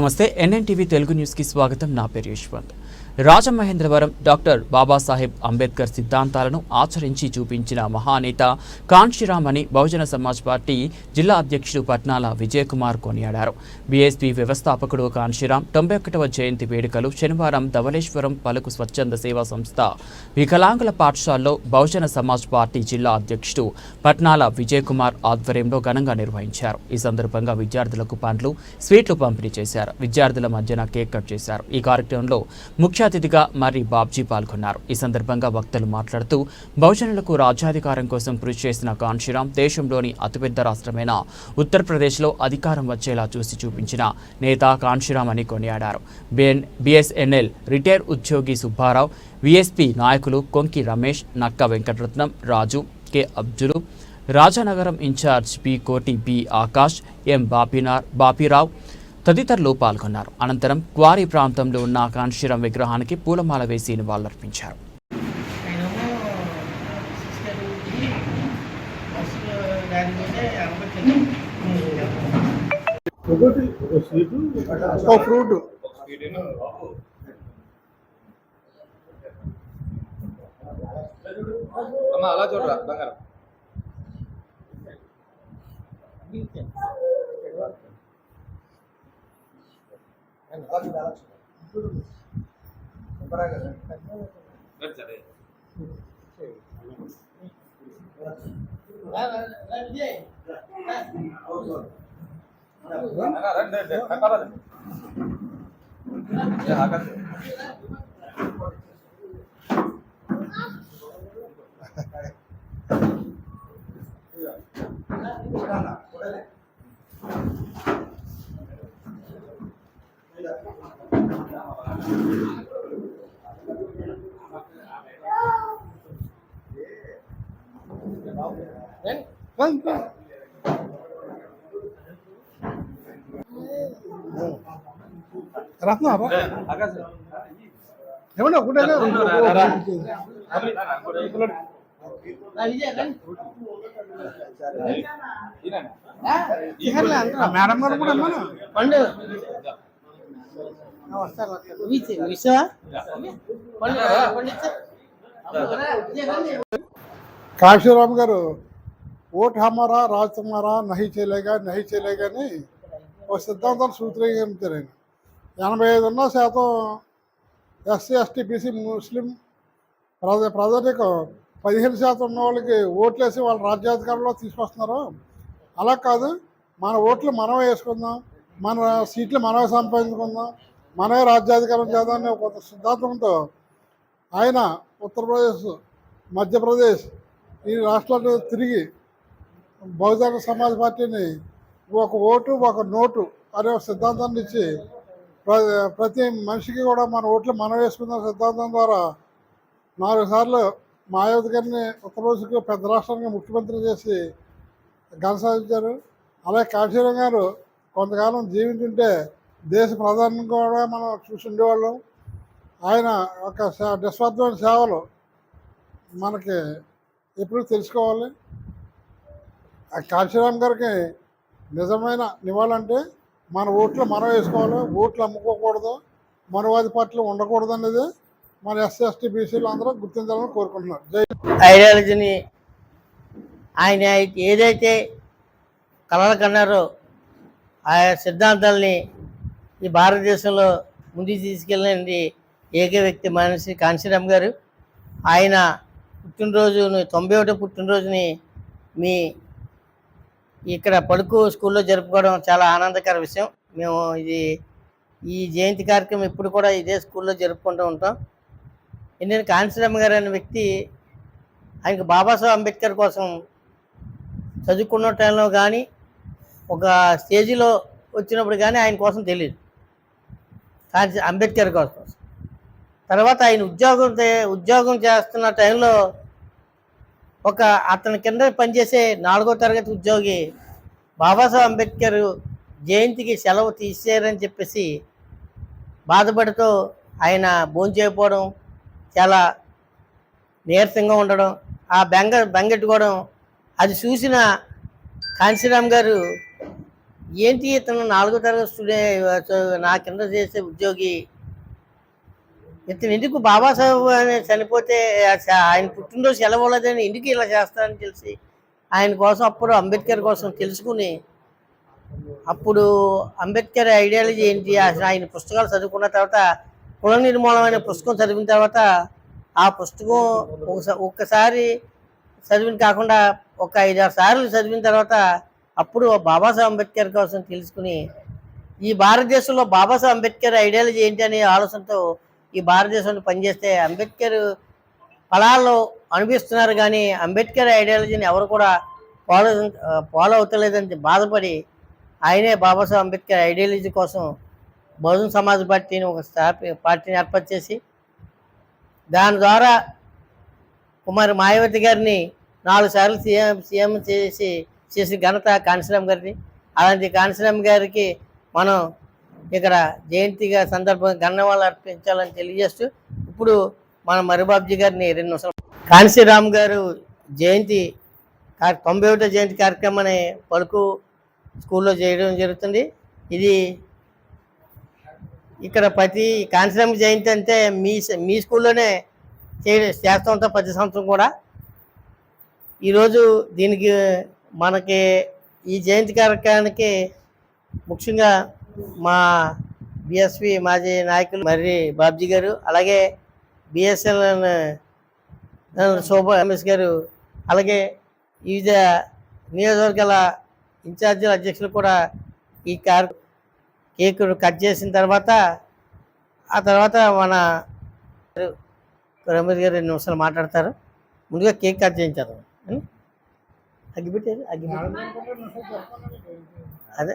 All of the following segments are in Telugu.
నమస్తే ఎన్ఎన్టీవీ తెలుగు న్యూస్కి స్వాగతం. నా పేరు యశ్వంత్. రాజమహేంద్రవరం డాక్టర్ బాబాసాహెబ్ అంబేద్కర్ సిద్ధాంతాలను ఆచరించి చూపించిన మహానేత కాంశీరామ్ అని బహుజన సమాజ్ పార్టీ జిల్లా అధ్యక్షుడు పట్నాల విజయకుమార్ కొనియాడారు. బీఎస్పీ వ్యవస్థాపకుడు కాంశీరామ్ తొంభై ఒకటవ జయంతి వేడుకలు శనివారం ధవలేశ్వరం పలుకు స్వచ్ఛంద సేవా సంస్థ వికలాంగుల పాఠశాలలో బహుజన సమాజ్ పార్టీ జిల్లా అధ్యక్షుడు పట్నాల విజయకుమార్ ఆధ్వర్యంలో ఘనంగా నిర్వహించారు. ఈ సందర్భంగా విద్యార్థులకు పండ్లు స్వీట్లు పంపిణీ చేశారు. విద్యార్థుల మధ్యన కేక్ కట్ చేశారు. ఈ కార్యక్రమంలో ముఖ్య ముఖ్యాతిథిగా మరి బాబ్జీ పాల్గొన్నారు. ఈ సందర్భంగా వక్తలు మాట్లాడుతూ బహుజనులకు రాజ్యాధికారం కోసం కృషి చేసిన కాన్షీరామ్ దేశంలోని అతిపెద్ద రాష్ట్రమైన ఉత్తరప్రదేశ్లో అధికారం వచ్చేలా చూసి చూపించిన నేత కాన్షీరామ్ అని కొనియాడారు. బిఎన్ బిఎస్ఎన్ఎల్ రిటైర్ ఉద్యోగి సుబ్బారావు విఎస్పి నాయకులు Konki Ramesh Nakka Venkataratnam Raju K అబ్జులు Rajanagaram in-charge P Koti B Akash M బాపినార్ Bapirao తదితరులు పాల్గొన్నారు. అనంతరం క్వారీ ప్రాంతంలో ఉన్న కాంశీరం విగ్రహానికి పూలమాల వేసి నివాళులర్పించారు. ఫ్రూట్. అమ్మ అలా చూడరా బంగారం. Ya, ఆగండి. ఏమన్నా ఒకటే. మేడం గారు కూడా పండు వస్తారు. కాశీరామ్ గారు ఓట్ హమారా రాజ్ తుమారా నహి చేయలేగా నహి చేయలేగా అని ఒక సిద్ధాంతాన్ని సూత్రీకరించారు ఆయన. ఎనభై ఐదున్న శాతం ఎస్సీ ఎస్టీ బీసీ ముస్లిం ప్రజ ప్రజలకు పదిహేను శాతం ఉన్న వాళ్ళకి ఓట్లేసి వాళ్ళ రాజ్యాధికారంలో తీసుకొస్తున్నారు. అలా కాదు మన ఓట్లు మనమే వేసుకుందాం మన సీట్లు మనమే సంపాదించుకుందాం మనమే రాజ్యాధికారం చేద్దామని అనే ఒక సిద్ధాంతంతో ఆయన ఉత్తరప్రదేశ్ మధ్యప్రదేశ్ ఈ రాష్ట్రాలు తిరిగి బహుజన సమాజ్ పార్టీని ఒక ఓటు ఒక నోటు అనే సిద్ధాంతాన్ని ఇచ్చి ప్ర- ప్రతి మనిషికి కూడా మన ఓట్లు మనం వేసుకున్న సిద్ధాంతం ద్వారా నాలుగు సార్లు మాయావతి గారిని ఉత్తరప్రదేశ్కి పెద్ద రాష్ట్రానికి ముఖ్యమంత్రి చేసి ఘన సాధించారు అలాగే కాశీరావు గారు కొంతకాలం జీవించుంటే దేశ ప్రధాని కూడా మనం చూసి ఉండేవాళ్ళం. ఆయన ఒక నిస్వార్థమైన సేవలు మనకి ఎప్పుడు తెలుసుకోవాలి. ఆ కాశీరామ్ గారికి నిజమైన నివాళంటే మన ఓట్లు మనం వేసుకోవాలి ఓట్లు అమ్ముకోకూడదు మనవాది పార్టీలు ఉండకూడదు అనేది మన ఎస్సీ ఎస్టీ బీసీలు అందరూ గుర్తించాలని కోరుకుంటున్నారు. జై ఐడియాలజీని ఆయన ఏదైతే కలలు కన్నారో ఆ సిద్ధాంతాలని ఈ భారతదేశంలో ముందుకు తీసుకెళ్ళినది ఏక వ్యక్తి మనిషి కాంశీరామ్ గారు. ఆయన పుట్టినరోజును తొంభై ఒకటో పుట్టినరోజుని మీ ఇక్కడ పడుకు స్కూల్లో జరుపుకోవడం చాలా ఆనందకర విషయం. మేము ఇది ఈ జయంతి కార్యక్రమం ఇప్పుడు కూడా ఇదే స్కూల్లో జరుపుకుంటూ ఉంటాం. ఇండియన్ కాంశీరామ్ గారు అనే వ్యక్తి ఆయనకు బాబాసాహెబ్ అంబేద్కర్ కోసం చదువుకున్న టైంలో కానీ ఒక స్టేజీలో వచ్చినప్పుడు కానీ ఆయన కోసం తెలియదు కానీ అంబేద్కర్ కోసం. తర్వాత ఆయన ఉద్యోగం ఉద్యోగం చేస్తున్న టైంలో ఒక అతని కింద పనిచేసే నాలుగో తరగతి ఉద్యోగి బాబాసాహెబ్ అంబేద్కర్ జయంతికి సెలవు తీసేయారని చెప్పేసి బాధపడుతూ ఆయన భోంచేయకపోవడం చాలా నీరసంగా ఉండడం ఆ బెంగ బెంగెట్టుకోవడం అది చూసిన కాంశీరామ్ గారు ఏంటి ఇతను నాలుగో తరగతి స్టూడెంట్ నా కింద చేసే ఉద్యోగి ఇతను ఎందుకు బాబాసాహెబ్ అని చనిపోతే ఆయన పుట్టినరోజు సెలవులేదని ఎందుకు ఇలా చేస్తారని తెలిసి ఆయన కోసం అప్పుడు అంబేద్కర్ కోసం తెలుసుకుని అప్పుడు అంబేద్కర్ ఐడియాలజీ ఏంటి? ఆయన పుస్తకాలు చదువుకున్న తర్వాత కుల నిర్మూలన అనే పుస్తకం చదివిన తర్వాత ఆ పుస్తకం ఒకసారి ఒక్కసారి చదివిన కాకుండా ఒక ఐదారు సార్లు చదివిన తర్వాత అప్పుడు బాబాసాహెబ్ అంబేద్కర్ కోసం తెలుసుకుని ఈ భారతదేశంలో బాబాసాహెబ్ అంబేద్కర్ ఐడియాలజీ ఏంటి అనే ఆలోచనతో ఈ భారతదేశంలో పనిచేస్తే అంబేద్కర్ ఫలాల్లో అనిపిస్తున్నారు కానీ అంబేద్కర్ ఐడియాలజీని ఎవరు కూడా ఫాలో ఫాలో అవుతలేదని బాధపడి ఆయనే బాబాసాహెబ్ అంబేద్కర్ ఐడియాలజీ కోసం బహుజన్ సమాజ్ పార్టీని ఒక స్థాపి పార్టీని ఏర్పాటు చేసి దాని ద్వారా కుమారి మాయావతి గారిని నాలుగు సార్లు సీఎం సీఎం చేసి చేసి ఘనత కాంశీరామ్ గారిని. అలాంటి కాంశీరామ్ గారికి మనం ఇక్కడ జయంతిగా సందర్భంగా గన్నవాళ్ళు అర్పించాలని తెలియజేస్తూ ఇప్పుడు మన మరిబాబ్జీ గారిని రెండు నిమిషాలు కాన్సీరామ్ గారు జయంతి తొంభై ఒకటో జయంతి కార్యక్రమాన్ని పలుకు స్కూల్లో చేయడం జరుగుతుంది. ఇది ఇక్కడ ప్రతి కాన్సీరామ్ జయంతి అంటే మీ మీ స్కూల్లోనే చేయ చేస్తూ ఉంటాం ప్రతి సంవత్సరం కూడా. ఈరోజు దీనికి మనకి ఈ జయంతి కార్యక్రమానికి ముఖ్యంగా మా బిఎస్పి మాజీ నాయకులు మర్రి బాబ్జీ గారు అలాగే బిఎస్ఎల్ శోభా ఎంఎస్ గారు అలాగే వివిధ నియోజకవర్గాల ఇన్ఛార్జీల అధ్యక్షులు కూడా ఈ కార్ కేక్ కట్ చేసిన తర్వాత ఆ తర్వాత మన రమేష్ గారు రెండు నిమిషాలు మాట్లాడతారు. ముందుగా కేక్ కట్ చేయించారు అగ్గిపెట్టారు అగ్గిపెట్టారు అదే.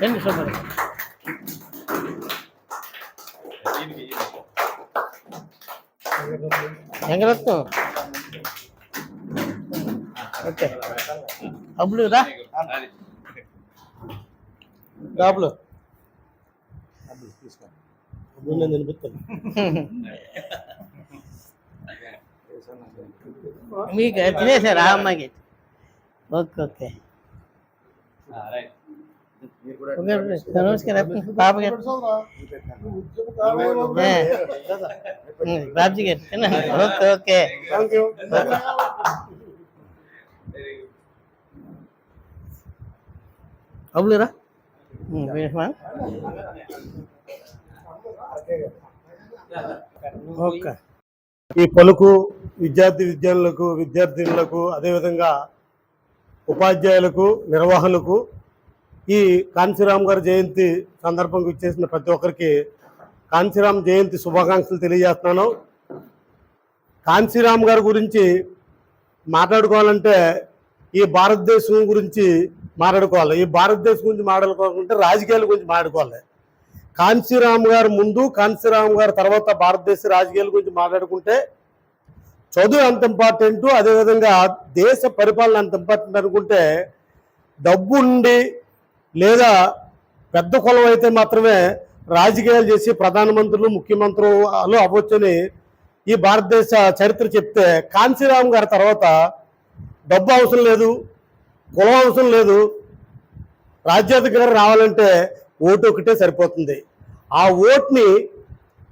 రండి సూపర్ వెంకరత్నం ఓకే. అబ్బులు రా. డాబ్లో నేను తినిపిస్తాను మీకు తినేసారా అమ్మాయికి? Okay okay. ఓకే, పాప గారు. బాబ్జీ గారు. Okay okay? ఓకే. ఈ పలుకు విద్యార్థి విద్యార్థులకు విద్యార్థినులకు అదేవిధంగా ఉపాధ్యాయులకు నిర్వహణకు ఈ కాంచీరామ్ గారి జయంతి సందర్భంగా ఇచ్చేసిన ప్రతి ఒక్కరికి కాంచీరామ్ జయంతి శుభాకాంక్షలు తెలియజేస్తున్నాను. కాంచీరామ్ గారి గురించి మాట్లాడుకోవాలంటే ఈ భారతదేశం గురించి మాట్లాడుకోవాలి. ఈ భారతదేశం గురించి మాట్లాడుకోవాలంటే రాజకీయాల గురించి మాట్లాడుకోవాలి. కాంచీరామ్ గారు ముందు కాంచీరామ్ గారు తర్వాత భారతదేశ రాజకీయాల గురించి మాట్లాడుకుంటే చదువు ఎంత ఇంపార్టెంట్ అదేవిధంగా దేశ పరిపాలన ఎంత ఇంపార్టెంట్ అనుకుంటే డబ్బు ఉండి లేదా పెద్ద కులం అయితే మాత్రమే రాజకీయాలు చేసి ప్రధానమంత్రులు ముఖ్యమంత్రులు అవ్వచ్చని ఈ భారతదేశ చరిత్ర చెప్తే కాంశీరామ్ గారి తర్వాత డబ్బు అవసరం లేదు కులం అవసరం లేదు రాజ్యాధికారం రావాలంటే ఓటు ఒకటే సరిపోతుంది. ఆ ఓట్ని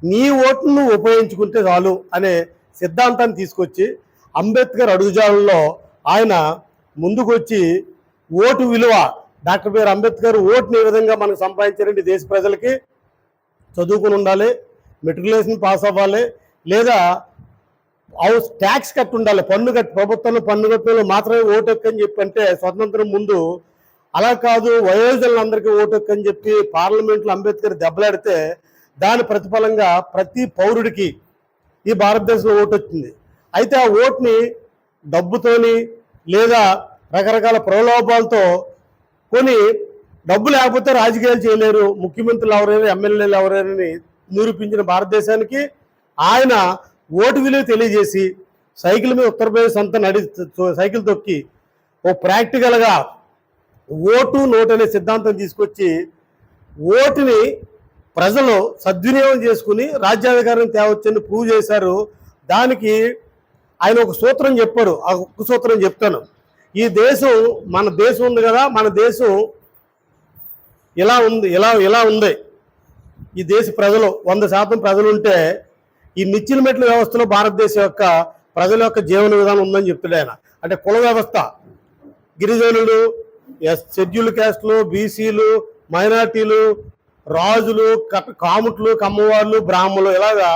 నీ ఓటును ఉపయోగించుకుంటే చాలు అనే సిద్ధాంతాన్ని తీసుకొచ్చి అంబేద్కర్ అడుగుజాలలో ఆయన ముందుకొచ్చి ఓటు విలువ డాక్టర్ బిఆర్ అంబేద్కర్ ఓటుని ఏ విధంగా మనకు సంపాదించారండి దేశ ప్రజలకి చదువుకుని ఉండాలి మెట్రికులేషన్ పాస్ అవ్వాలి లేదా హౌస్ ట్యాక్స్ కట్టి ఉండాలి పన్ను కట్టి ప్రభుత్వంలో పన్ను కట్టిన మాత్రమే ఓటు హక్కు చెప్పి అంటే స్వతంత్రం ముందు అలా కాదు వయోజనులందరికీ ఓటు హక్కు అని చెప్పి పార్లమెంట్లో అంబేద్కర్ దెబ్బలాడితే దాని ప్రతిఫలంగా ప్రతి పౌరుడికి ఈ భారతదేశంలో ఓటు వచ్చింది. అయితే ఆ ఓటుని డబ్బుతోని లేదా రకరకాల ప్రలోభాలతో పోనీ డబ్బు లేకపోతే రాజకీయాలు చేయలేరు. ముఖ్యమంత్రులు ఎవరైనా ఎమ్మెల్యేలు ఎవరైనా నిరూపించిన భారతదేశానికి ఆయన ఓటు విలువ తెలియజేసి సైకిల్ మీద ఉత్తరప్రదేశ్ అంతా నడి సైకిల్ తొక్కి ఓ ప్రాక్టికల్గా ఓటు నోటు అనే సిద్ధాంతం తీసుకొచ్చి ఓటుని ప్రజలు సద్వినియోగం చేసుకుని రాజ్యాధికారం తేవచ్చని ప్రూవ్ చేశారు. దానికి ఆయన ఒక సూత్రం చెప్పారు. ఆ ఒక్క సూత్రం చెప్తాను. ఈ దేశం మన దేశం ఉంది కదా మన దేశం ఇలా ఉంది ఇలా ఇలా ఉంది. ఈ దేశ ప్రజలు వంద శాతం ప్రజలు ఉంటే ఈ నిచ్చిన మెట్ల వ్యవస్థలో భారతదేశం యొక్క ప్రజల యొక్క జీవన విధానం ఉందని చెప్తాడు ఆయన. అంటే కుల వ్యవస్థ గిరిజనులు ఎస్ షెడ్యూల్ క్యాస్ట్లు బీసీలు మైనార్టీలు రాజులు కాముట్లు కమ్మవాళ్ళు బ్రాహ్మణులు ఇలాగా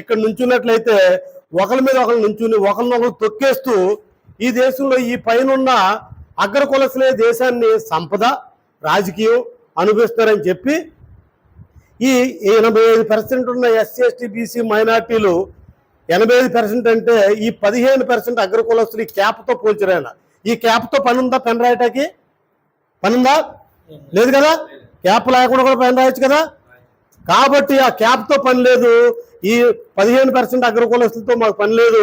ఇక్కడ నుంచున్నట్లయితే ఒకరి మీద ఒకరు నుంచుని ఒకరినొకరు తొక్కేస్తూ ఈ దేశంలో ఈ పైన ఉన్న దేశాన్ని సంపద రాజకీయం అనుభవిస్తారని చెప్పి ఈ ఎనభై ఐదు పర్సెంట్ ఉన్న ఎస్సీ ఎస్టీ బీసీ మైనార్టీలు ఎనభై ఐదు పర్సెంట్ అంటే ఈ పదిహేను పర్సెంట్ అగ్రకులస్తులు ఈ క్యాప్తో పోల్చరాయన ఈ క్యాప్తో పని ఉందా పెన్ రాయటాకి పని ఉందా లేదు కదా? క్యాప్ లేకుండా కూడా పెన్ రాయొచ్చు కదా? కాబట్టి ఆ క్యాప్తో పని లేదు. ఈ పదిహేను పర్సెంట్ అగ్రకులస్తులతో మాకు పని లేదు.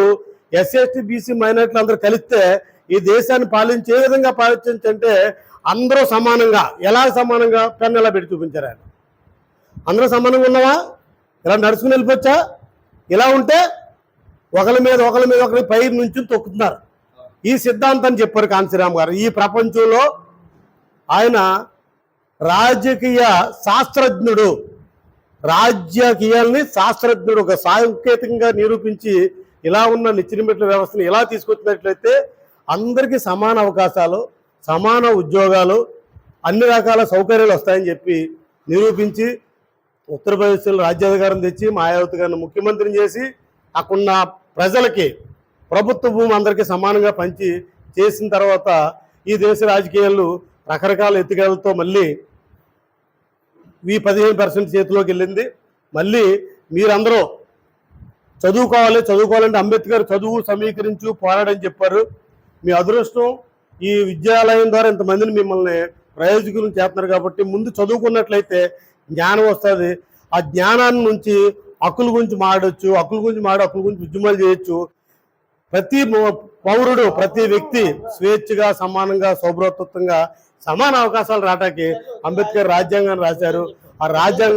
ఎస్సీ బీసీ మైనార్టీలు అందరూ కలిస్తే ఈ దేశాన్ని పాలించే విధంగా పాలించంటే అందరూ సమానంగా ఎలా సమానంగా? పెన్ను ఎలా పెట్టి చూపించారు ఆయన? అందరూ సమానంగా ఉన్నావా? ఇలా నడుచుకుని వెళ్ళిపోవచ్చా? ఇలా ఉంటే ఒకరి మీద ఒకరి మీద ఒకరి పై నుంచి తొక్కుతున్నారు. ఈ సిద్ధాంతాన్ని చెప్పారు కాంతిరామ్ గారు. ఈ ప్రపంచంలో ఆయన రాజకీయ శాస్త్రజ్ఞుడు. రాజకీయాల్ని శాస్త్రజ్ఞుడు ఒక సాంకేతికంగా నిరూపించి ఇలా ఉన్న నిచ్చినిమెట్ల వ్యవస్థను ఇలా తీసుకొచ్చినట్లయితే అందరికీ సమాన అవకాశాలు సమాన ఉద్యోగాలు అన్ని రకాల సౌకర్యాలు వస్తాయని చెప్పి నిరూపించి ఉత్తరప్రదేశ్లో రాజ్యాధికారం తెచ్చి మాయావతి గారిని ముఖ్యమంత్రిని చేసి అక్కడున్న ప్రజలకి ప్రభుత్వ భూమి అందరికీ సమానంగా పంచి చేసిన తర్వాత ఈ దేశ రాజకీయాలు రకరకాల ఎత్తుగడలతో మళ్ళీ ఈ పదిహేను పర్సెంట్ చేతిలోకి వెళ్ళింది. మళ్ళీ మీరందరూ చదువుకోవాలి చదువుకోవాలంటే అంబేద్కర్ చదువు సమీకరించు పోరాడని చెప్పారు. మీ అదృష్టం ఈ విద్యాలయం ద్వారా ఇంతమందిని మిమ్మల్ని ప్రయోజకులు చేస్తున్నారు కాబట్టి ముందు చదువుకున్నట్లయితే జ్ఞానం వస్తుంది. ఆ జ్ఞానాన్ని నుంచి హక్కుల గురించి మాడవచ్చు హక్కుల గురించి మాడి హక్కుల గురించి ఉద్యమాలు చేయొచ్చు. ప్రతి పౌరుడు ప్రతి వ్యక్తి స్వేచ్ఛగా సమానంగా సౌభ్రతత్వంగా సమాన అవకాశాలు రావటానికి అంబేద్కర్ రాజ్యాంగాన్ని రాశారు. ఆ రాజ్యాంగ